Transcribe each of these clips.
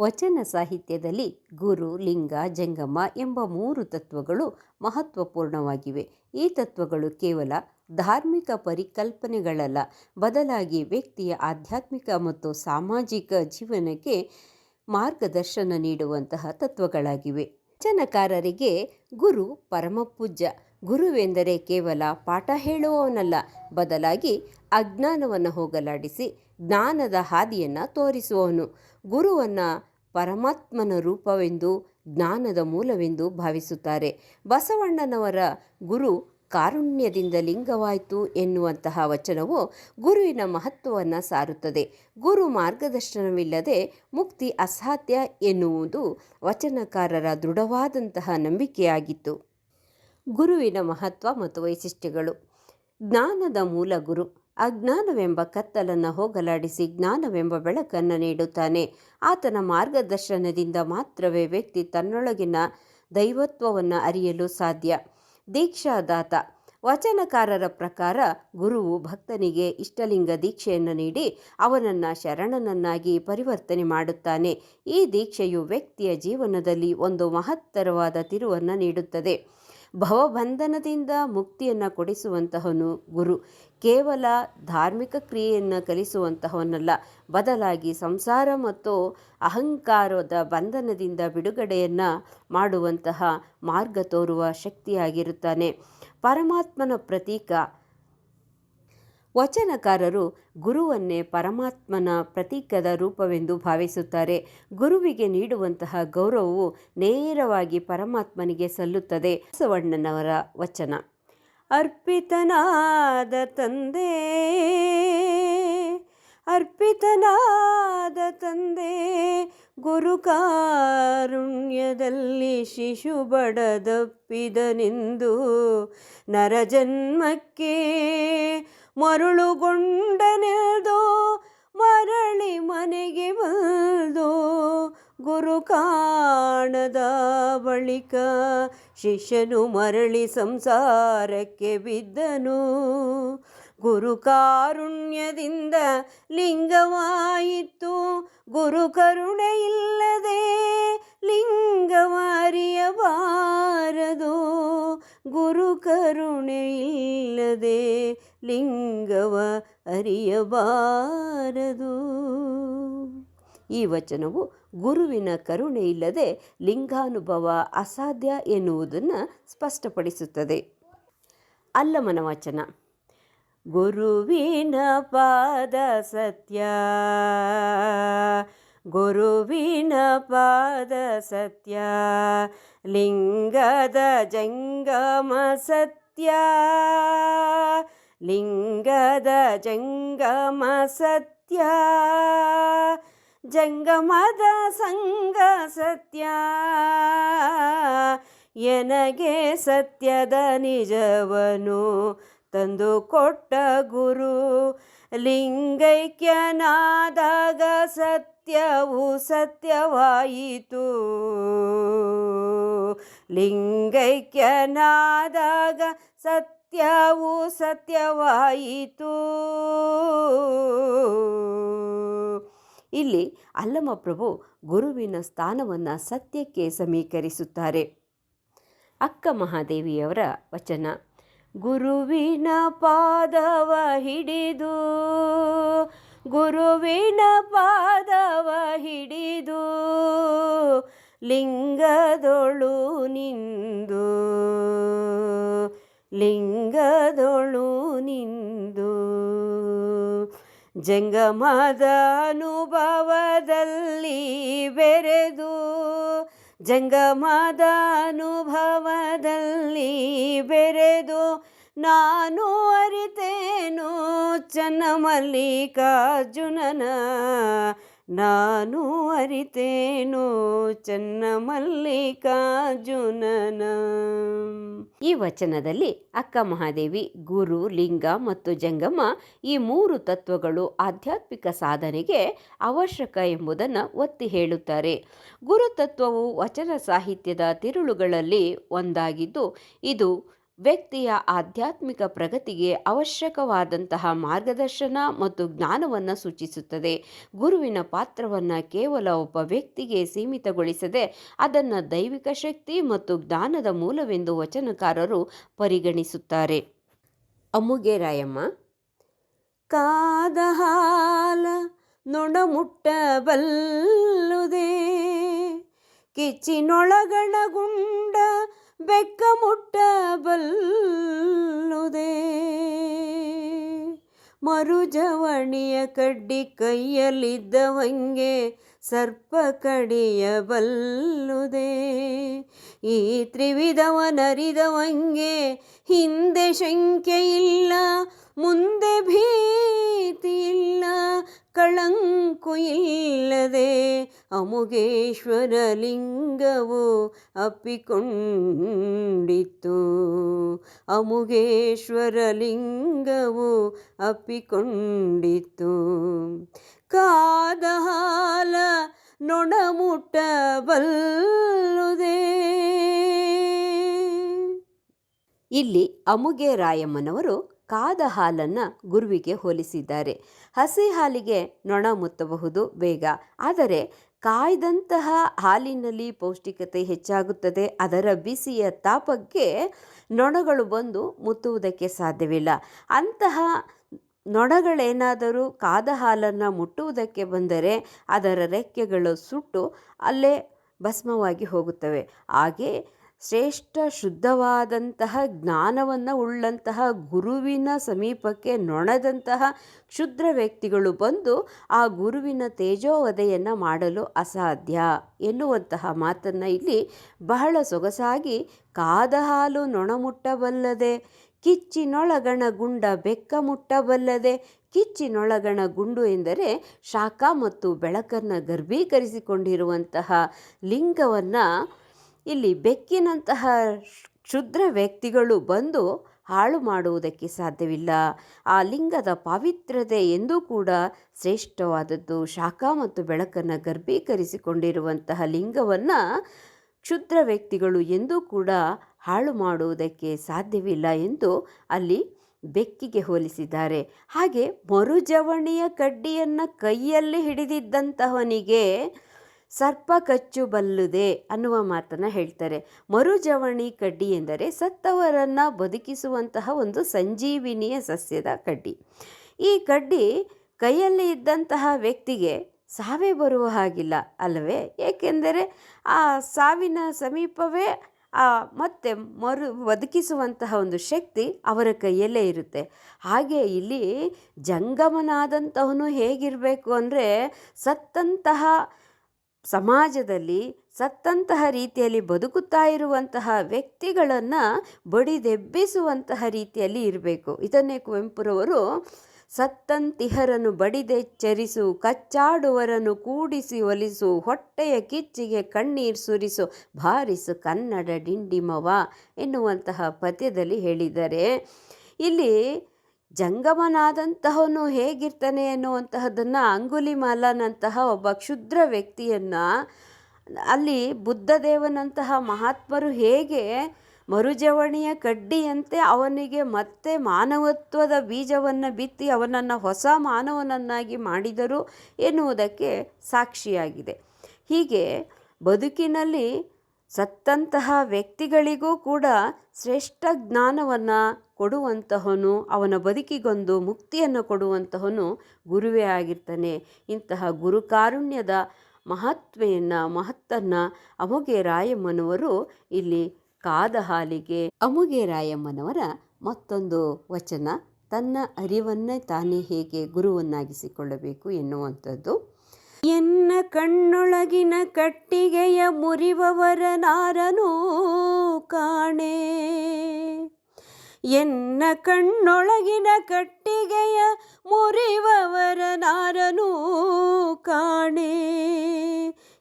ವಚನ ಸಾಹಿತ್ಯದಲ್ಲಿ ಗುರು, ಲಿಂಗ, ಜಂಗಮ ಎಂಬ ಮೂರು ತತ್ವಗಳು ಮಹತ್ವಪೂರ್ಣವಾಗಿವೆ. ಈ ತತ್ವಗಳು ಕೇವಲ ಧಾರ್ಮಿಕ ಪರಿಕಲ್ಪನೆಗಳಲ್ಲ, ಬದಲಾಗಿ ವ್ಯಕ್ತಿಯ ಆಧ್ಯಾತ್ಮಿಕ ಮತ್ತು ಸಾಮಾಜಿಕ ಜೀವನಕ್ಕೆ ಮಾರ್ಗದರ್ಶನ ನೀಡುವಂತಹ ತತ್ವಗಳಾಗಿವೆ. ವಚನಕಾರರಿಗೆ ಗುರು ಪರಮಪೂಜ್ಯ. ಗುರುವೆಂದರೆ ಕೇವಲ ಪಾಠ ಹೇಳುವವನಲ್ಲ, ಬದಲಾಗಿ ಅಜ್ಞಾನವನ್ನು ಹೋಗಲಾಡಿಸಿ ಜ್ಞಾನದ ಹಾದಿಯನ್ನು ತೋರಿಸುವವನು. ಗುರುವನ್ನು ಪರಮಾತ್ಮನ ರೂಪವೆಂದು, ಜ್ಞಾನದ ಮೂಲವೆಂದು ಭಾವಿಸುತ್ತಾರೆ. ಬಸವಣ್ಣನವರ ಗುರು ಕಾರುಣ್ಯದಿಂದ ಲಿಂಗವಾಯಿತು ಎನ್ನುವಂತಹ ವಚನವು ಗುರುವಿನ ಮಹತ್ವವನ್ನು ಸಾರುತ್ತದೆ. ಗುರು ಮಾರ್ಗದರ್ಶನವಿಲ್ಲದೆ ಮುಕ್ತಿ ಅಸಾಧ್ಯ ಎನ್ನುವುದು ವಚನಕಾರರ ದೃಢವಾದಂತಹ ನಂಬಿಕೆಯಾಗಿತ್ತು. ಗುರುವಿನ ಮಹತ್ವ ಮತ್ತು ವೈಶಿಷ್ಟ್ಯಗಳು. ಜ್ಞಾನದ ಮೂಲ ಗುರು. ಅಜ್ಞಾನವೆಂಬ ಕತ್ತಲನ್ನು ಹೋಗಲಾಡಿಸಿ ಜ್ಞಾನವೆಂಬ ಬೆಳಕನ್ನು ನೀಡುತ್ತಾನೆ. ಆತನ ಮಾರ್ಗದರ್ಶನದಿಂದ ಮಾತ್ರವೇ ವ್ಯಕ್ತಿ ತನ್ನೊಳಗಿನ ದೈವತ್ವವನ್ನು ಅರಿಯಲು ಸಾಧ್ಯ. ದೀಕ್ಷಾದಾತ. ವಚನಕಾರರ ಪ್ರಕಾರ ಗುರುವು ಭಕ್ತನಿಗೆ ಇಷ್ಟಲಿಂಗ ದೀಕ್ಷೆಯನ್ನು ನೀಡಿ ಅವನನ್ನು ಶರಣನನ್ನಾಗಿ ಪರಿವರ್ತನೆ ಮಾಡುತ್ತಾನೆ. ಈ ದೀಕ್ಷೆಯು ವ್ಯಕ್ತಿಯ ಜೀವನದಲ್ಲಿ ಒಂದು ಮಹತ್ತರವಾದ ತಿರುವನ್ನು ನೀಡುತ್ತದೆ. ಭವಬಂಧನದಿಂದ ಮುಕ್ತಿಯನ್ನು ಕೊಡಿಸುವಂತಹವನು ಗುರು. ಕೇವಲ ಧಾರ್ಮಿಕ ಕ್ರಿಯೆಯನ್ನು ಕಲಿಸುವಂತಹವನಲ್ಲ, ಬದಲಾಗಿ ಸಂಸಾರ ಮತ್ತು ಅಹಂಕಾರದ ಬಂಧನದಿಂದ ಬಿಡುಗಡೆಯನ್ನು ಮಾಡುವಂತಹ ಮಾರ್ಗ ತೋರುವ ಶಕ್ತಿಯಾಗಿರುತ್ತಾನೆ. ಪರಮಾತ್ಮನ ಪ್ರತೀಕ ವಚನಕಾರರು ಗುರುವನ್ನೇ ಪರಮಾತ್ಮನ ಪ್ರತೀಕದ ರೂಪವೆಂದು ಭಾವಿಸುತ್ತಾರೆ. ಗುರುವಿಗೆ ನೀಡುವಂತಹ ಗೌರವವು ನೇರವಾಗಿ ಪರಮಾತ್ಮನಿಗೆ ಸಲ್ಲುತ್ತದೆ. ಬಸವಣ್ಣನವರ ವಚನ. ಅರ್ಪಿತನಾದ ತಂದೆ ಅರ್ಪಿತನಾದ ತಂದೆ, ಗುರು ಕಾರುಣ್ಯದಲ್ಲಿ ಶಿಶು ಬಡದಪ್ಪಿದನೆಂದು, ನರಜನ್ಮಕ್ಕೆ ಮರುಳುಗೊಂಡನೆಲ್ದೋ ಮರಳಿ ಮನೆಗೆ ಬಂದೋ, ಗುರು ಕಾಣದ ಬಳಿಕ ಶಿಷ್ಯನು ಮರಳಿ ಸಂಸಾರಕ್ಕೆ ಬಿದ್ದನು. ಗುರು ಕಾರುಣ್ಯದಿಂದ ಲಿಂಗವಾಯಿತು. ಗುರು ಕರುಣೆ ಇಲ್ಲದೆ ಲಿಂಗವಾರಿಯಬಾರದು ಗುರು ಕರುಣೆ ಇಲ್ಲದೆ ಲಿಂಗವ ಅರಿಯಬಾರದು. ಈ ವಚನವು ಗುರುವಿನ ಕರುಣೆ ಇಲ್ಲದೆ ಲಿಂಗಾನುಭವ ಅಸಾಧ್ಯ ಎನ್ನುವುದನ್ನು ಸ್ಪಷ್ಟಪಡಿಸುತ್ತದೆ. ಅಲ್ಲಮನ ವಚನ, ಗುರುವಿನ ಪಾದ ಸತ್ಯ, ಗುರುವಿನ ಪಾದ ಸತ್ಯ, ಲಿಂಗದ ಜಂಗಮ ಸತ್ಯ ಲಿಂಗದ ಜಂಗಮ ಸತ್ಯ, ಜಂಗಮದ ಸಂಗ ಸತ್ಯ. ಎನಗೆ ಸತ್ಯದ ನಿಜವನು ತಂದು ಕೊಟ್ಟ ಗುರು, ಲಿಂಗೈಕ್ಯನಾದಾಗ ಸತ್ಯವು ಸತ್ಯವಾಯಿತು. ಲಿಂಗೈಕ್ಯನಾದಾಗ ಸತ್ಯವು ಸತ್ಯವಾಯಿತು. ಇಲ್ಲಿ ಅಲ್ಲಮಪ್ರಭು ಗುರುವಿನ ಸ್ಥಾನವನ್ನು ಸತ್ಯಕ್ಕೆ ಸಮೀಕರಿಸುತ್ತಾರೆ. ಅಕ್ಕ ಮಹಾದೇವಿಯವರ ವಚನ, ಗುರುವಿನ ಪಾದವ ಹಿಡಿದು, ಗುರುವಿನ ಪಾದವ ಹಿಡಿದು, ಲಿಂಗದೊಳು ನಿಂದು ಲಿಂಗದೊಳು ನಿಂದು. ಜಂಗಮದ ಅನುಭವದಲ್ಲಿ ಬೆರೆದು ಜಂಗಮದ ಅನುಭವದಲ್ಲಿ ಬೆರೆದು ನಾನು ಅರಿತೇನು ಚನ್ನ ಮಲ್ಲಿಕಾರ್ಜುನನ ನಾನು ಅರಿತೇನು ಚನ್ನ ಮಲ್ಲಿಕಾರ್ಜುನನ ಈ ವಚನದಲ್ಲಿ ಅಕ್ಕ ಮಹಾದೇವಿ, ಗುರು, ಲಿಂಗ ಮತ್ತು ಜಂಗಮ ಈ ಮೂರು ತತ್ವಗಳು ಆಧ್ಯಾತ್ಮಿಕ ಸಾಧನೆಗೆ ಅವಶ್ಯಕ ಎಂಬುದನ್ನು ಒತ್ತಿ ಹೇಳುತ್ತಾರೆ. ಗುರುತತ್ವವು ವಚನ ಸಾಹಿತ್ಯದ ತಿರುಳುಗಳಲ್ಲಿ ಒಂದಾಗಿದ್ದು, ಇದು ವ್ಯಕ್ತಿಯ ಆಧ್ಯಾತ್ಮಿಕ ಪ್ರಗತಿಗೆ ಅವಶ್ಯಕವಾದಂತಹ ಮಾರ್ಗದರ್ಶನ ಮತ್ತು ಜ್ಞಾನವನ್ನು ಸೂಚಿಸುತ್ತದೆ. ಗುರುವಿನ ಪಾತ್ರವನ್ನು ಕೇವಲ ಒಬ್ಬ ವ್ಯಕ್ತಿಗೆ ಸೀಮಿತಗೊಳಿಸದೆ ಅದನ್ನು ದೈವಿಕ ಶಕ್ತಿ ಮತ್ತು ಜ್ಞಾನದ ಮೂಲವೆಂದು ವಚನಕಾರರು ಪರಿಗಣಿಸುತ್ತಾರೆ. ಅಮ್ಮುಗೆರಾಯಮ್ಮ ಕಾದ ಹಾಲ ನೊಣಮುಟ್ಟಬಲ್ಲುದೇ ಕಿಚ್ಚಿನೊಳಗಣಗುಂಡ ಬೆಕ್ಕ ಮುಟ್ಟಬಲ್ಲುದೇ ಮರುಜವಣಿಯ ಕಡ್ಡಿ ಕೈಯಲ್ಲಿದ್ದವಂಗೆ ಸರ್ಪ ಕಡಿಯಬಲ್ಲುದೇ. ಈ ತ್ರಿವಿಧವನರಿದವಂಗೆ ಹಿಂದೆ ಶಂಕೆ ಇಲ್ಲ ಮುಂದೆ ಭೀತಿ ಇಲ್ಲ ಕಳಂಕು ಇಲ್ಲದೆ ಅಮುಗೇಶ್ವರ ಲಿಂಗವು ಅಪ್ಪಿಕೊಂಡಿತ್ತು. ಅಮುಗೇಶ್ವರ ಲಿಂಗವು ಅಪ್ಪಿಕೊಂಡಿತ್ತು. ಕಾದ ಹಾಲ ಇಲ್ಲಿ ಅಮುಗೆ ರಾಯಮ್ಮನವರು ಕಾದ ಹಾಲನ್ನು ಗುರುವಿಗೆ ಹೋಲಿಸಿದ್ದಾರೆ. ಹಸಿ ಹಾಲಿಗೆ ನೊಣ ಮುತ್ತಬಹುದು ಬೇಗ. ಆದರೆ ಕಾಯ್ದಂತಹ ಹಾಲಿನಲ್ಲಿ ಪೌಷ್ಟಿಕತೆ ಹೆಚ್ಚಾಗುತ್ತದೆ. ಅದರ ಬಿಸಿಯ ತಾಪಕ್ಕೆ ನೊಣಗಳು ಬಂದು ಮುತ್ತುವುದಕ್ಕೆ ಸಾಧ್ಯವಿಲ್ಲ. ಅಂತಹ ನೊಣಗಳೇನಾದರೂ ಕಾದ ಹಾಲನ್ನು ಮುಟ್ಟುವುದಕ್ಕೆ ಬಂದರೆ ಅದರ ರೆಕ್ಕೆಗಳು ಸುಟ್ಟು ಅಲ್ಲೇ ಭಸ್ಮವಾಗಿ ಹೋಗುತ್ತವೆ. ಹಾಗೆ ಶ್ರೇಷ್ಠ ಶುದ್ಧವಾದಂತಹ ಜ್ಞಾನವನ್ನು ಉಳ್ಳಂತಹ ಗುರುವಿನ ಸಮೀಪಕ್ಕೆ ನೊಣದಂತಹ ಕ್ಷುದ್ರ ವ್ಯಕ್ತಿಗಳು ಬಂದು ಆ ಗುರುವಿನ ತೇಜೋವಧೆಯನ್ನು ಮಾಡಲು ಅಸಾಧ್ಯ ಎನ್ನುವಂತಹ ಮಾತನ್ನು ಇಲ್ಲಿ ಬಹಳ ಸೊಗಸಾಗಿ ಕಾದ ಹಾಲು ನೊಣ ಮುಟ್ಟಬಲ್ಲದೆ ಕಿಚ್ಚಿನೊಳಗಣ ಗುಂಡ ಬೆಕ್ಕ ಮುಟ್ಟಬಲ್ಲದೆ ಕಿಚ್ಚಿನೊಳಗಣ ಗುಂಡು ಎಂದರೆ ಶಾಖ ಮತ್ತು ಬೆಳಕನ್ನು ಗರ್ಭೀಕರಿಸಿಕೊಂಡಿರುವಂತಹ ಲಿಂಗವನ್ನು ಇಲ್ಲಿ ಬೆಕ್ಕಿನಂತಹ ಕ್ಷುದ್ರ ವ್ಯಕ್ತಿಗಳು ಬಂದು ಹಾಳು ಮಾಡುವುದಕ್ಕೆ ಸಾಧ್ಯವಿಲ್ಲ. ಆ ಲಿಂಗದ ಪಾವಿತ್ರ್ಯತೆ ಎಂದೂ ಕೂಡ ಶ್ರೇಷ್ಠವಾದದ್ದು. ಶಾಖ ಮತ್ತು ಬೆಳಕನ್ನು ಗರ್ಭೀಕರಿಸಿಕೊಂಡಿರುವಂತಹ ಲಿಂಗವನ್ನು ಕ್ಷುದ್ರ ವ್ಯಕ್ತಿಗಳು ಎಂದೂ ಕೂಡ ಹಾಳು ಮಾಡುವುದಕ್ಕೆ ಸಾಧ್ಯವಿಲ್ಲ ಎಂದು ಅಲ್ಲಿ ಬೆಕ್ಕಿಗೆ ಹೋಲಿಸಿದ್ದಾರೆ. ಹಾಗೆ ಮರುಜವಣಿಯ ಕಡ್ಡಿಯನ್ನು ಕೈಯಲ್ಲಿ ಹಿಡಿದಿದ್ದಂತಹವನಿಗೆ ಸರ್ಪ ಕಚ್ಚು ಬಲ್ಲುದೆ ಅನ್ನುವ ಮಾತನ್ನು ಹೇಳ್ತಾರೆ. ಮರುಜವಣಿ ಕಡ್ಡಿ ಎಂದರೆ ಸತ್ತವರನ್ನು ಬದುಕಿಸುವಂತಹ ಒಂದು ಸಂಜೀವಿನಿಯ ಸಸ್ಯದ ಕಡ್ಡಿ. ಈ ಕಡ್ಡಿ ಕೈಯಲ್ಲಿ ಇದ್ದಂತಹ ವ್ಯಕ್ತಿಗೆ ಸಾವೇ ಬರುವ ಹಾಗಿಲ್ಲ ಅಲ್ಲವೇ? ಏಕೆಂದರೆ ಆ ಸಾವಿನ ಸಮೀಪವೇ ಆ ಮತ್ತೆ ಮರು ಬದುಕಿಸುವಂತಹ ಒಂದು ಶಕ್ತಿ ಅವರ ಕೈಯಲ್ಲೇ ಇರುತ್ತೆ. ಹಾಗೆ ಇಲ್ಲಿ ಜಂಗಮನಾದಂಥವನು ಹೇಗಿರಬೇಕು ಅಂದರೆ ಸತ್ತಂತಹ ಸಮಾಜದಲ್ಲಿ ಸತ್ತಂತಹ ರೀತಿಯಲ್ಲಿ ಬದುಕುತ್ತಾ ಇರುವಂತಹ ವ್ಯಕ್ತಿಗಳನ್ನು ಬಡಿದೆಬ್ಬಿಸುವಂತಹ ರೀತಿಯಲ್ಲಿ ಇರಬೇಕು. ಇದನ್ನೇ ಕುವೆಂಪುರವರು ಸತ್ತಂತಿಹರನ್ನು ಬಡಿದೆಚ್ಚರಿಸು, ಕಚ್ಚಾಡುವರನ್ನು ಕೂಡಿಸಿ ಒಲಿಸು, ಹೊಟ್ಟೆಯ ಕಿಚ್ಚಿಗೆ ಕಣ್ಣೀರು ಸುರಿಸು ಭಾರಿಸು ಕನ್ನಡ ಡಿಂಡಿಮವ ಎನ್ನುವಂತಹ ಪದ್ಯದಲ್ಲಿ ಹೇಳಿದ್ದಾರೆ ಇಲ್ಲಿ ಜಂಗಮನಾದಂತಹವನು ಹೇಗಿರ್ತಾನೆ ಎನ್ನುವಂತಹದ್ದನ್ನು ಅಂಗುಲಿಮಾಲನಂತಹ ಒಬ್ಬ ಕ್ಷುದ್ರ ವ್ಯಕ್ತಿಯನ್ನು ಅಲ್ಲಿ ಬುದ್ಧದೇವನಂತಹ ಮಹಾತ್ಮರು ಹೇಗೆ ಮರುಜವಣಿಯ ಕಡ್ಡಿಯಂತೆ ಅವನಿಗೆ ಮತ್ತೆ ಮಾನವತ್ವದ ಬೀಜವನ್ನು ಬಿತ್ತಿ ಅವನನ್ನು ಹೊಸ ಮಾನವನನ್ನಾಗಿ ಮಾಡಿದರು ಎನ್ನುವುದಕ್ಕೆ ಸಾಕ್ಷಿಯಾಗಿದೆ. ಹೀಗೆ ಬದುಕಿನಲ್ಲಿ ಸತ್ತಂತಹ ವ್ಯಕ್ತಿಗಳಿಗೂ ಕೂಡ ಶ್ರೇಷ್ಠ ಜ್ಞಾನವನ್ನು ಕೊಡುವಂತಹನು, ಅವನ ಬದುಕಿಗೊಂದು ಮುಕ್ತಿಯನ್ನು ಕೊಡುವಂತಹನು ಗುರುವೇ ಆಗಿರ್ತಾನೆ. ಇಂತಹ ಗುರುಕಾರುಣ್ಯದ ಮಹತ್ವೆಯನ್ನು, ಮಹತ್ತನ್ನು ಅಮುಗೆ ರಾಯಮ್ಮನವರು ಇಲ್ಲಿ ಕಾದ ಹಾಲಿಗೆ ಅಮುಗೆ ರಾಯಮ್ಮನವರ ಮತ್ತೊಂದು ವಚನ, ತನ್ನ ಅರಿವನ್ನೇ ತಾನೇ ಹೇಗೆ ಗುರುವನ್ನಾಗಿಸಿಕೊಳ್ಳಬೇಕು ಎನ್ನುವಂಥದ್ದು. ಎನ್ನ ಕಣ್ಣೊಳಗಿನ ಕಟ್ಟಿಗೆಯ ಮುರಿವವರ ನಾರನೂ ಕಾಣೆ. ಎನ್ನ ಕಣ್ಣೊಳಗಿನ ಕಟ್ಟಿಗೆಯ ಮುರಿವವರ ನಾರನೂ ಕಾಣೆ.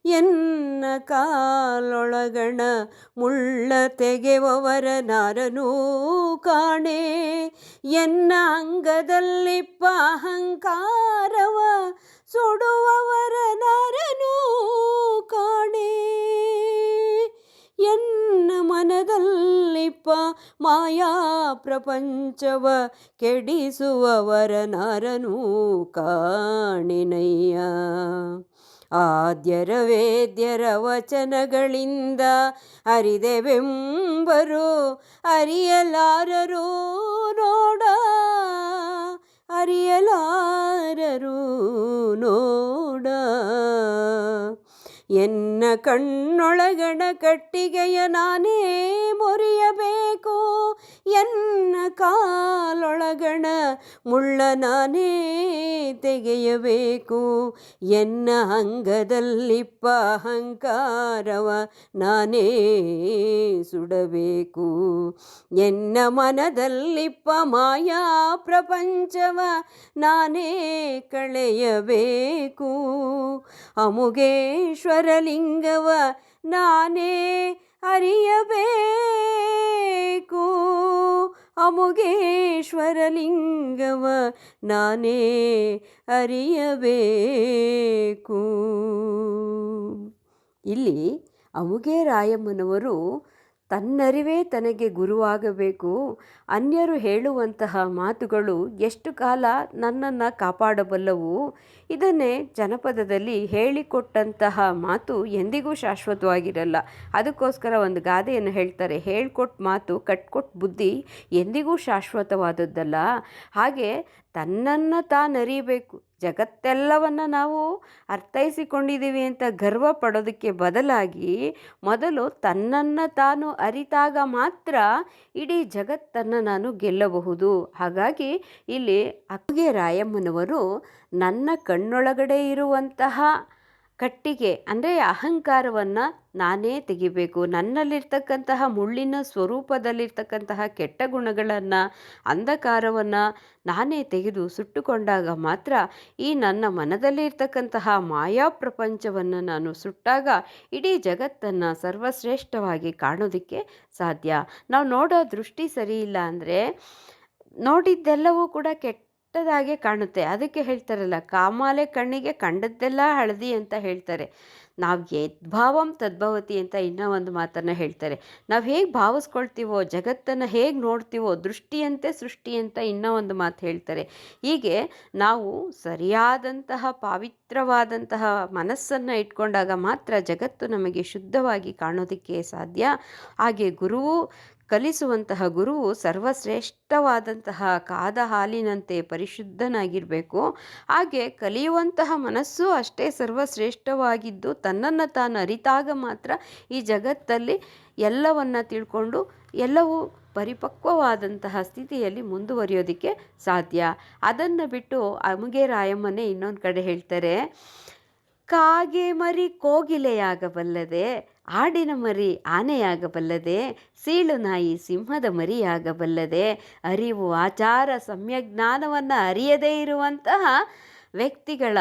ಎನ್ನ ಕಾಲೊಳಗಣ ಮುಳ್ಳ ತೆಗೆವವರ ನಾರನೂ ಕಾಣೆ. ಎನ್ನ ಅಂಗದಲ್ಲಿಪ್ಪ ಅಹಂಕಾರವ ಸುಡುವವರ ನರನು ಕಾಣೆ. ಎನ್ನ ಮನದಲ್ಲಿಪ್ಪ ಮಾಯಾ ಪ್ರಪಂಚವ ಕೆಡಿಸುವವರ ನರನು ಕಾಣಿನಯ್ಯ. ಆದ್ಯರ ವೇದ್ಯರ ವಚನಗಳಿಂದ ಅರಿದೆವೆಂಬರು ಅರಿಯಲಾರರು ನೋಡ. ಅರಿಯಲಾರರು ನೋಡ ಎನ್ನ ಕಣ್ಣೊಳಗಣ ಕಟ್ಟಿಗೆಯ ನಾನೇ ಮುರಿಯಬೇಕು. ಎನ್ನ ಕಾಲೊಳಗಣ ಮುಳ್ಳ ನಾನೇ ತೆಗೆಯಬೇಕು. ಎನ್ನ ಅಂಗದಲ್ಲಿಪ್ಪ ಅಹಂಕಾರವ ನಾನೇ ಸುಡಬೇಕು. ಎನ್ನ ಮನದಲ್ಲಿಪ್ಪ ಮಾಯಾ ಪ್ರಪಂಚವ ನಾನೇ ಕಳೆಯಬೇಕು. ಅಮುಗೇಶ್ವರಲಿಂಗವ ನಾನೇ ಅರಿಯಬೇಕು. ಅಮುಗೇಶ್ವರಲಿಂಗವ ನಾನೇ ಅರಿಯಬೇಕು. ಇಲ್ಲಿ ಅಮುಗೆ ರಾಯಮ್ಮನವರು ತನ್ನರಿವೇ ತನಗೆ ಗುರುವಾಗಬೇಕು. ಅನ್ಯರು ಹೇಳುವಂತಹ ಮಾತುಗಳು ಎಷ್ಟು ಕಾಲ ನನ್ನನ್ನು ಕಾಪಾಡಬಲ್ಲವು? ಇದನ್ನೇ ಜನಪದದಲ್ಲಿ ಹೇಳಿಕೊಟ್ಟಂತಹ ಮಾತು ಎಂದಿಗೂ ಶಾಶ್ವತವಾಗಿರಲ್ಲ. ಅದಕ್ಕೋಸ್ಕರ ಒಂದು ಗಾದೆಯನ್ನು ಹೇಳ್ತಾರೆ, ಹೇಳ್ಕೊಟ್ ಮಾತು, ಕಟ್ಕೊಟ್ ಬುದ್ಧಿ ಎಂದಿಗೂ ಶಾಶ್ವತವಾದದ್ದಲ್ಲ. ಹಾಗೆ ತನ್ನನ್ನು ತಾನರಿಬೇಕು ಜಗತ್ತೆಲ್ಲವನ್ನು ನಾವು ಅರ್ಥೈಸಿಕೊಂಡಿದ್ದೀವಿ ಅಂತ ಗರ್ವ ಪಡೋದಕ್ಕೆ ಬದಲಾಗಿ ಮೊದಲು ತನ್ನನ್ನು ತಾನು ಅರಿತಾಗ ಮಾತ್ರ ಇಡೀ ಜಗತ್ತನ್ನು ನಾನು ಗೆಲ್ಲಬಹುದು. ಹಾಗಾಗಿ ಇಲ್ಲಿ ಅಕ್ಕುಗೆ ರಾಯಮ್ಮನವರು ನನ್ನ ಕಣ್ಣೊಳಗಡೆ ಇರುವಂತಹ ಕಟ್ಟಿಗೆ, ಅಂದರೆ ಅಹಂಕಾರವನ್ನು ನಾನೇ ತೆಗಿಬೇಕು. ನನ್ನಲ್ಲಿರ್ತಕ್ಕಂತಹ ಮುಳ್ಳಿನ ಸ್ವರೂಪದಲ್ಲಿರ್ತಕ್ಕಂತಹ ಕೆಟ್ಟ ಗುಣಗಳನ್ನು, ಅಂಧಕಾರವನ್ನು ನಾನೇ ತೆಗೆದು ಸುಟ್ಟುಕೊಂಡಾಗ ಮಾತ್ರ ಈ ನನ್ನ ಮನದಲ್ಲಿ ಇರ್ತಕ್ಕಂತಹ ಮಾಯಾ ಪ್ರಪಂಚವನ್ನು ನಾನು ಸುಟ್ಟಾಗ ಇಡೀ ಜಗತ್ತನ್ನು ಸರ್ವಶ್ರೇಷ್ಠವಾಗಿ ಕಾಣೋದಕ್ಕೆ ಸಾಧ್ಯ. ನಾವು ನೋಡೋ ದೃಷ್ಟಿ ಸರಿ ಇಲ್ಲ ಅಂದರೆ ನೋಡಿದ್ದೆಲ್ಲವೂ ಕೂಡ ಕೆಟ್ಟದಾಗೆ ಕಾಣುತ್ತೆ. ಅದಕ್ಕೆ ಹೇಳ್ತಾರಲ್ಲ, ಕಾಮಾಲೆ ಕಣ್ಣಿಗೆ ಕಂಡದ್ದೆಲ್ಲ ಹಳದಿ ಅಂತ ಹೇಳ್ತಾರೆ. ನಾವು ಯದ್ಭಾವಂ ತದ್ಭವತಿ ಅಂತ ಇನ್ನೂ ಒಂದು ಮಾತನ್ನು ಹೇಳ್ತಾರೆ. ನಾವು ಹೇಗೆ ಭಾವಿಸ್ಕೊಳ್ತೀವೋ, ಜಗತ್ತನ್ನು ಹೇಗೆ ನೋಡ್ತೀವೋ, ದೃಷ್ಟಿಯಂತೆ ಸೃಷ್ಟಿ ಅಂತ ಇನ್ನೂ ಒಂದು ಮಾತು ಹೇಳ್ತಾರೆ. ಹೀಗೆ ನಾವು ಸರಿಯಾದಂತಹ, ಪಾವಿತ್ರವಾದಂತಹ ಮನಸ್ಸನ್ನು ಇಟ್ಕೊಂಡಾಗ ಮಾತ್ರ ಜಗತ್ತು ನಮಗೆ ಶುದ್ಧವಾಗಿ ಕಾಣೋದಕ್ಕೆ ಸಾಧ್ಯ. ಹಾಗೆ ಗುರುವು ಕಲಿಸುವಂತಹ ಗುರುವು ಸರ್ವಶ್ರೇಷ್ಠವಾದಂತಹ ಕಾದ ಹಾಲಿನಂತೆ ಪರಿಶುದ್ಧನಾಗಿರಬೇಕು. ಹಾಗೆ ಕಲಿಯುವಂತಹ ಮನಸ್ಸು ಅಷ್ಟೇ ಸರ್ವಶ್ರೇಷ್ಠವಾಗಿದ್ದು ತನ್ನನ್ನು ತಾನು ಅರಿತಾಗ ಮಾತ್ರ ಈ ಜಗತ್ತಲ್ಲಿ ಎಲ್ಲವನ್ನು ತಿಳ್ಕೊಂಡು ಎಲ್ಲವೂ ಪರಿಪಕ್ವವಾದಂತಹ ಸ್ಥಿತಿಯಲ್ಲಿ ಮುಂದುವರಿಯೋದಕ್ಕೆ ಸಾಧ್ಯ. ಅದನ್ನು ಬಿಟ್ಟು ಅಮುಗೆ ರಾಯಮ್ಮನೇ ಇನ್ನೊಂದು ಕಡೆ ಹೇಳ್ತಾರೆ ಕಾಗೆ ಮರಿ ಕೋಗಿಲೆಯಾಗಬಲ್ಲದೆ, ಆಡಿನ ಮರಿ ಆನೆಯಾಗಬಲ್ಲದೆ, ಸೀಳು ನಾಯಿ ಸಿಂಹದ ಮರಿಯಾಗಬಲ್ಲದೆ, ಅರಿವು ಆಚಾರ ಸಮ್ಯಜ್ಞಾನವನ್ನು ಅರಿಯದೇ ಇರುವಂತಹ ವ್ಯಕ್ತಿಗಳ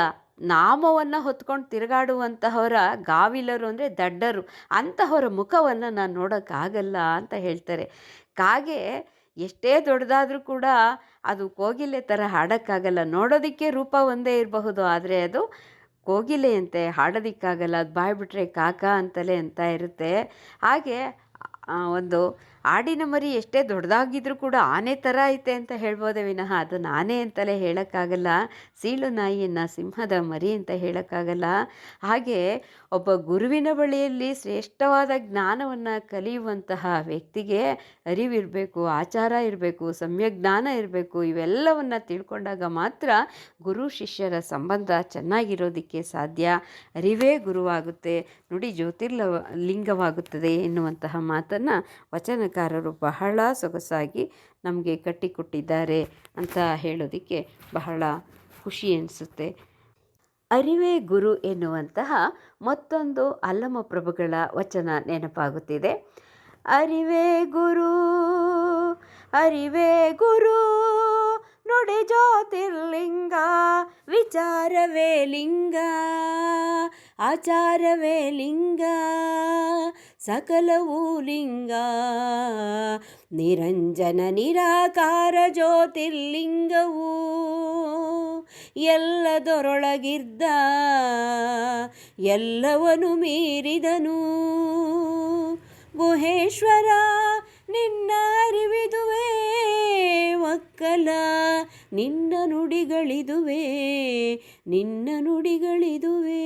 ನಾಮವನ್ನು ಹೊತ್ಕೊಂಡು ತಿರುಗಾಡುವಂತಹವರ ಗಾವಿಲರು ಅಂದರೆ ದಡ್ಡರು, ಅಂತಹವರ ಮುಖವನ್ನು ನಾನು ನೋಡೋಕ್ಕಾಗಲ್ಲ ಅಂತ ಹೇಳ್ತಾರೆ. ಕಾಗೆ ಎಷ್ಟೇ ದೊಡ್ಡದಾದರೂ ಕೂಡ ಅದು ಕೋಗಿಲೆ ಥರ ಹಾಡೋಕ್ಕಾಗಲ್ಲ, ನೋಡೋದಕ್ಕೆ ರೂಪ ಒಂದೇ ಇರಬಹುದು, ಆದರೆ ಅದು ಕೋಗಿಲೆಯಂತೆ ಹಾಡೋದಕ್ಕಾಗಲ್ಲ ಅದು ಬಾಯಿ ಬಿಟ್ಟರೆ ಕಾಕ ಅಂತಲೇ ಅಂತ ಇರುತ್ತೆ. ಹಾಗೆ ಒಂದು ಆಡಿನ ಮರಿ ಎಷ್ಟೇ ದೊಡ್ಡದಾಗಿದ್ರೂ ಕೂಡ ಆನೆ ಥರ ಐತೆ ಅಂತ ಹೇಳ್ಬೋದೇ ವಿನಃ. ಅದನ್ನು ಆನೆ ಅಂತಲೇ ಹೇಳೋಕ್ಕಾಗಲ್ಲ. ಸೀಳು ನಾಯಿಯನ್ನು ಸಿಂಹದ ಮರಿ ಅಂತ ಹೇಳೋಕ್ಕಾಗಲ್ಲ. ಹಾಗೆ ಒಬ್ಬ ಗುರುವಿನ ಬಳಿಯಲ್ಲಿ ಶ್ರೇಷ್ಠವಾದ ಜ್ಞಾನವನ್ನು ಕಲಿಯುವಂತಹ ವ್ಯಕ್ತಿಗೆ ಅರಿವಿರಬೇಕು, ಆಚಾರ ಇರಬೇಕು ಸಮ್ಯಜ್ಞಾನ ಇರಬೇಕು, ಇವೆಲ್ಲವನ್ನು ತಿಳ್ಕೊಂಡಾಗ ಮಾತ್ರ ಗುರು ಶಿಷ್ಯರ ಸಂಬಂಧ ಚೆನ್ನಾಗಿರೋದಕ್ಕೆ ಸಾಧ್ಯ. ಅರಿವೇ ಗುರುವಾಗುತ್ತೆ. ನುಡಿ ಜ್ಯೋತಿರ್ಲ ಲಿಂಗವಾಗುತ್ತದೆ ಎನ್ನುವಂತಹ ಮಾತನ್ನು ವಚನಕಾರರು ಬಹಳ ಸೊಗಸಾಗಿ ನಮಗೆ ಕಟ್ಟಿಕೊಟ್ಟಿದ್ದಾರೆ ಅಂತ ಹೇಳೋದಕ್ಕೆ ಬಹಳ ಖುಷಿ ಅನಿಸುತ್ತೆ ಅರಿವೇ ಗುರು ಎನ್ನುವಂತಹ ಮತ್ತೊಂದು ಅಲ್ಲಮ ಪ್ರಭುಗಳ ವಚನ ನೆನಪಾಗುತ್ತಿದೆ. ಅರಿವೇ ಗುರು ಅರಿವೇ ಗುರು, ನುಡಿ ಜ್ಯೋತಿರ್ಲಿಂಗ, ವಿಚಾರವೇ ಲಿಂಗ, ಆಚಾರವೇ ಲಿಂಗ ಸಕಲವೂ ಲಿಂಗ. ನಿರಂಜನ ನಿರಾಕಾರ ಜ್ಯೋತಿರ್ಲಿಂಗವು ಎಲ್ಲದರೊಳಗಿದ್ದ ಎಲ್ಲವನು ಮೀರಿದನು. ಗುಹೇಶ್ವರ ನಿನ್ನ ಅರಿವಿದುವೆ ಒಕ್ಕಲ ನಿನ್ನ ನುಡಿಗಳಿದುವೆ ನಿನ್ನ ನುಡಿಗಳಿದುವೆ.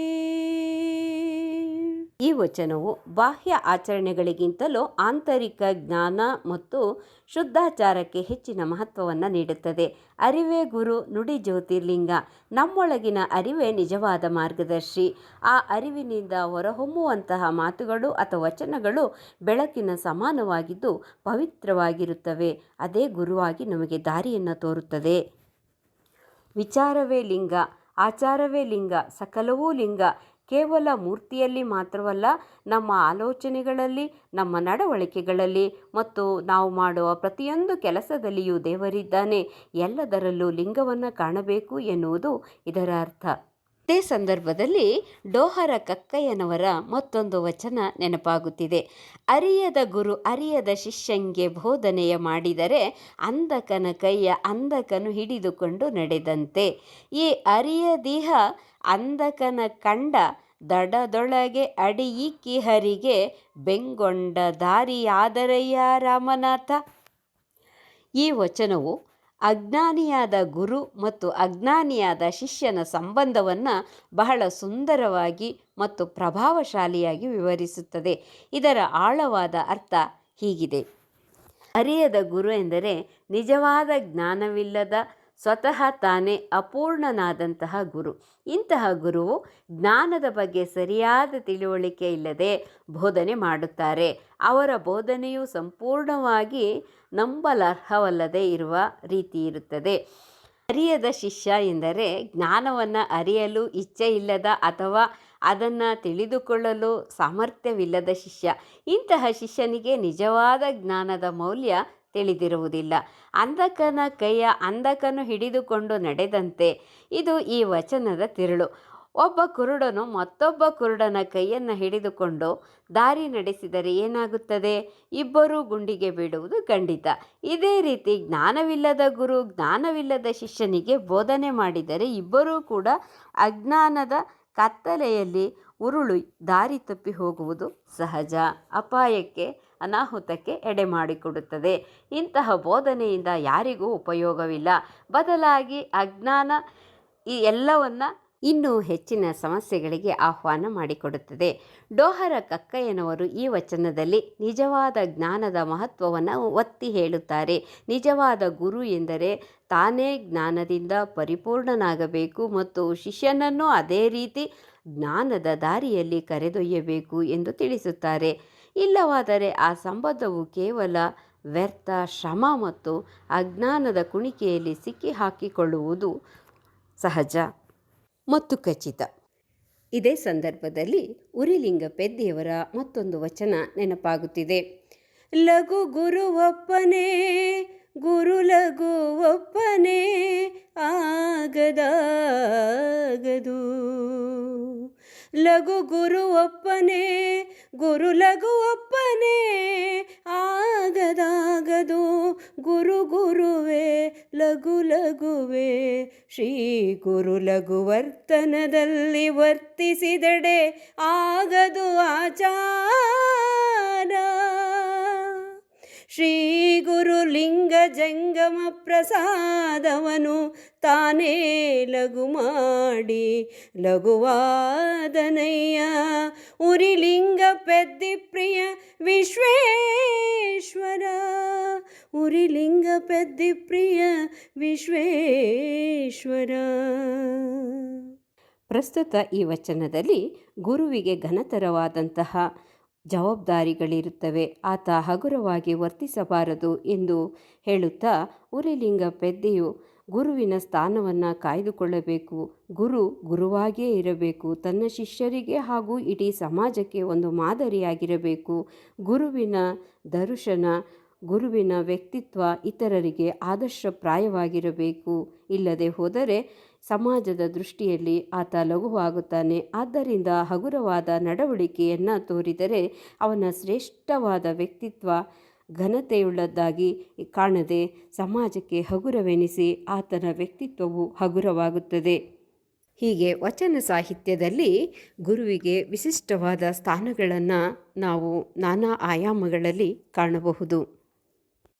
ಈ ವಚನವು ಬಾಹ್ಯ ಆಚರಣೆಗಳಿಗಿಂತಲೂ ಆಂತರಿಕ ಜ್ಞಾನ ಮತ್ತು ಶುದ್ಧಾಚಾರಕ್ಕೆ ಹೆಚ್ಚಿನ ಮಹತ್ವವನ್ನು ನೀಡುತ್ತದೆ. ಅರಿವೇ ಗುರು, ನುಡಿ ಜ್ಯೋತಿರ್ಲಿಂಗ. ನಮ್ಮೊಳಗಿನ ಅರಿವೇ ನಿಜವಾದ ಮಾರ್ಗದರ್ಶಿ. ಆ ಅರಿವಿನಿಂದ ಹೊರಹೊಮ್ಮುವಂತಹ ಮಾತುಗಳು ಅಥವಾ ವಚನಗಳು ಬೆಳಕಿನ ಸಮಾನವಾಗಿದ್ದು ಪವಿತ್ರವಾಗಿರುತ್ತವೆ. ಅದೇ ಗುರುವಾಗಿ ನಮಗೆ ದಾರಿಯನ್ನು ತೋರುತ್ತದೆ. ವಿಚಾರವೇ ಲಿಂಗ, ಆಚಾರವೇ ಲಿಂಗ, ಸಕಲವೂ ಲಿಂಗ. ಕೇವಲ ಮೂರ್ತಿಯಲ್ಲಿ ಮಾತ್ರವಲ್ಲ, ನಮ್ಮ ಆಲೋಚನೆಗಳಲ್ಲಿ, ನಮ್ಮ ನಡವಳಿಕೆಗಳಲ್ಲಿ ಮತ್ತು ನಾವು ಮಾಡುವ ಪ್ರತಿಯೊಂದು ಕೆಲಸದಲ್ಲಿಯೂ ದೇವರಿದ್ದಾನೆ. ಎಲ್ಲದರಲ್ಲೂ ಲಿಂಗವನ್ನು ಕಾಣಬೇಕು ಎನ್ನುವುದು ಇದರ ಅರ್ಥ. ಇದೇ ಸಂದರ್ಭದಲ್ಲಿ ಡೋಹರ ಕಕ್ಕಯ್ಯನವರ ಮತ್ತೊಂದು ವಚನ ನೆನಪಾಗುತ್ತಿದೆ. ಅರಿಯದ ಗುರು ಅರಿಯದ ಶಿಷ್ಯಂಗೆ ಬೋಧನೆಯ ಮಾಡಿದರೆ ಅಂಧಕನ ಕೈಯ ಅಂಧಕನು ಹಿಡಿದುಕೊಂಡು ನಡೆದಂತೆ. ಈ ಅರಿಯದಿಹ ಅಂಧಕನ ಕಂಡ ದಡದೊಳಗೆ ಅಡಿಯಿಕ್ಕಿ ಹರಿಗೆ ಬೆಂಗೊಂಡ ದಾರಿಯಾದರಯ್ಯ ರಾಮನಾಥ. ಈ ವಚನವು ಅಜ್ಞಾನಿಯಾದ ಗುರು ಮತ್ತು ಅಜ್ಞಾನಿಯಾದ ಶಿಷ್ಯನ ಸಂಬಂಧವನ್ನು ಬಹಳ ಸುಂದರವಾಗಿ ಮತ್ತು ಪ್ರಭಾವಶಾಲಿಯಾಗಿ ವಿವರಿಸುತ್ತದೆ. ಇದರ ಆಳವಾದ ಅರ್ಥ ಹೀಗಿದೆ. ಅರಿಯದ ಗುರು ಎಂದರೆ ನಿಜವಾದ ಜ್ಞಾನವಿಲ್ಲದ ಸ್ವತಃ ತಾನೇ ಅಪೂರ್ಣನಾದಂತಹ ಗುರು. ಇಂತಹ ಗುರುವು ಜ್ಞಾನದ ಬಗ್ಗೆ ಸರಿಯಾದ ತಿಳುವಳಿಕೆ ಇಲ್ಲದೆ ಬೋಧನೆ ಮಾಡುತ್ತಾರೆ. ಅವರ ಬೋಧನೆಯು ಸಂಪೂರ್ಣವಾಗಿ ನಂಬಲರ್ಹವಲ್ಲದೆ ಇರುವ ರೀತಿ ಇರುತ್ತದೆ. ಅರಿಯದ ಶಿಷ್ಯ ಎಂದರೆ ಜ್ಞಾನವನ್ನು ಅರಿಯಲು ಇಚ್ಛೆ ಇಲ್ಲದ ಅಥವಾ ಅದನ್ನು ತಿಳಿದುಕೊಳ್ಳಲು ಸಾಮರ್ಥ್ಯವಿಲ್ಲದ ಶಿಷ್ಯ. ಇಂತಹ ಶಿಷ್ಯನಿಗೆ ನಿಜವಾದ ಜ್ಞಾನದ ಮೌಲ್ಯ ತಿಳಿದಿರುವುದಿಲ್ಲ. ಅಂಧಕನ ಕೈಯ ಅಂಧಕನು ಹಿಡಿದುಕೊಂಡು ನಡೆದಂತೆ ಇದು ಈ ವಚನದ ತಿರುಳು. ಒಬ್ಬ ಕುರುಡನು ಮತ್ತೊಬ್ಬ ಕುರುಡನ ಕೈಯನ್ನು ಹಿಡಿದುಕೊಂಡು ದಾರಿ ನಡೆಸಿದರೆ ಏನಾಗುತ್ತದೆ? ಇಬ್ಬರೂ ಗುಂಡಿಗೆ ಬೀಳುವುದು ಖಂಡಿತ. ಇದೇ ರೀತಿ ಜ್ಞಾನವಿಲ್ಲದ ಗುರು, ಜ್ಞಾನವಿಲ್ಲದ ಶಿಷ್ಯನಿಗೆ ಬೋಧನೆ ಮಾಡಿದರೆ ಇಬ್ಬರೂ ಕೂಡ ಅಜ್ಞಾನದ ಕತ್ತಲೆಯಲ್ಲಿ ಉರುಳು ದಾರಿ ತಪ್ಪಿ ಹೋಗುವುದು ಸಹಜ. ಅಪಾಯಕ್ಕೆ ಅನಾಹುತಕ್ಕೆ ಎಡೆ ಮಾಡಿಕೊಡುತ್ತದೆ. ಇಂತಹ ಬೋಧನೆಯಿಂದ ಯಾರಿಗೂ ಉಪಯೋಗವಿಲ್ಲ. ಬದಲಾಗಿ ಅಜ್ಞಾನ ಈ ಎಲ್ಲವನ್ನು ಇನ್ನೂ ಹೆಚ್ಚಿನ ಸಮಸ್ಯೆಗಳಿಗೆ ಆಹ್ವಾನ ಮಾಡಿಕೊಡುತ್ತದೆ. ಡೋಹರ ಕಕ್ಕಯ್ಯನವರು ಈ ವಚನದಲ್ಲಿ ನಿಜವಾದ ಜ್ಞಾನದ ಮಹತ್ವವನ್ನು ಒತ್ತಿ ಹೇಳುತ್ತಾರೆ. ನಿಜವಾದ ಗುರು ಎಂದರೆ ತಾನೇ ಜ್ಞಾನದಿಂದ ಪರಿಪೂರ್ಣನಾಗಬೇಕು ಮತ್ತು ಶಿಷ್ಯನನ್ನು ಅದೇ ರೀತಿ ಜ್ಞಾನದ ದಾರಿಯಲ್ಲಿ ಕರೆದೊಯ್ಯಬೇಕು ಎಂದು ತಿಳಿಸುತ್ತಾರೆ. ಇಲ್ಲವಾದರೆ ಆ ಸಂಬಂಧವು ಕೇವಲ ವ್ಯರ್ಥ, ಶ್ರಮ ಮತ್ತು ಅಜ್ಞಾನದ ಕುಣಿಕೆಯಲ್ಲಿ ಸಿಕ್ಕಿ ಹಾಕಿಕೊಳ್ಳುವುದು ಸಹಜ. ಮತ್ತು ಖಚಿತ. ಇದೇ ಸಂದರ್ಭದಲ್ಲಿ ಉರಿಲಿಂಗ ಪೆದ್ದೆಯವರ ಮತ್ತೊಂದು ವಚನ ನೆನಪಾಗುತ್ತಿದೆ. ಲಘು ಗುರುವಪ್ಪನೇ, ಗುರು ಲಘು ಒಪ್ಪನೇ ಆಗದಾಗದು. ಲಘು ಗುರು ಒಪ್ಪನೆ, ಗುರು ಲಘು ಒಪ್ಪನೆ, ಆಗದಾಗದು ಗುರು ಗುರುವೆ, ಲಘು ಲಘುವೆ. ಶ್ರೀ ಗುರು ಲಘು ವರ್ತನದಲ್ಲಿ ವರ್ತಿಸಿದಡೆ ಆಗದು ಆಚಾರ. ಶ್ರೀ ಗುರು ಲಿಂಗ ಜಂಗಮ ಪ್ರಸಾದವನು ತಾನೇ ಲಘು ಮಾಡಿ ಲಘುವಾದನಯ್ಯ. ಉರಿಲಿಂಗ ಪೆದ್ದಿ ಪ್ರಿಯ ವಿಶ್ವೇಶ್ವರ. ಉರಿಲಿಂಗ ಪೆದ್ದಿ ಪ್ರಿಯ ವಿಶ್ವೇಶ್ವರ. ಪ್ರಸ್ತುತ ಈ ವಚನದಲ್ಲಿ ಗುರುವಿಗೆ ಘನತರವಾದಂತಹ ಜವಾಬ್ದಾರಿಗಳಿರುತ್ತವೆ. ಆತ ಹಗುರವಾಗಿ ವರ್ತಿಸಬಾರದು ಎಂದು ಹೇಳುತ್ತಾ ಉರಿಲಿಂಗ ಪೆದ್ದೆಯು ಗುರುವಿನ ಸ್ಥಾನವನ್ನು ಕಾಯ್ದುಕೊಳ್ಳಬೇಕು. ಗುರು ಗುರುವಾಗಿಯೇ ಇರಬೇಕು. ತನ್ನ ಶಿಷ್ಯರಿಗೆ ಹಾಗೂ ಇಡೀ ಸಮಾಜಕ್ಕೆ ಒಂದು ಮಾದರಿಯಾಗಿರಬೇಕು. ಗುರುವಿನ ದರ್ಶನ ಗುರುವಿನ ವ್ಯಕ್ತಿತ್ವ ಇತರರಿಗೆ ಆದರ್ಶಪ್ರಾಯವಾಗಿರಬೇಕು. ಇಲ್ಲದೆ ಹೋದರೆ ಸಮಾಜದ ದೃಷ್ಟಿಯಲ್ಲಿ ಆತ ಲಘುವಾಗುತ್ತಾನೆ. ಆದ್ದರಿಂದ ಹಗುರವಾದ ನಡವಳಿಕೆಯನ್ನು ತೋರಿದರೆ ಅವನ ಶ್ರೇಷ್ಠವಾದ ವ್ಯಕ್ತಿತ್ವ ಘನತೆಯುಳ್ಳದ್ದಾಗಿ ಕಾಣದೆ ಸಮಾಜಕ್ಕೆ ಹಗುರವೆನಿಸಿ ಆತನ ವ್ಯಕ್ತಿತ್ವವು ಹಗುರವಾಗುತ್ತದೆ. ಹೀಗೆ ವಚನ ಸಾಹಿತ್ಯದಲ್ಲಿ ಗುರುವಿಗೆ ವಿಶಿಷ್ಟವಾದ ಸ್ಥಾನಗಳನ್ನು ನಾವು ನಾನಾ ಆಯಾಮಗಳಲ್ಲಿ ಕಾಣಬಹುದು.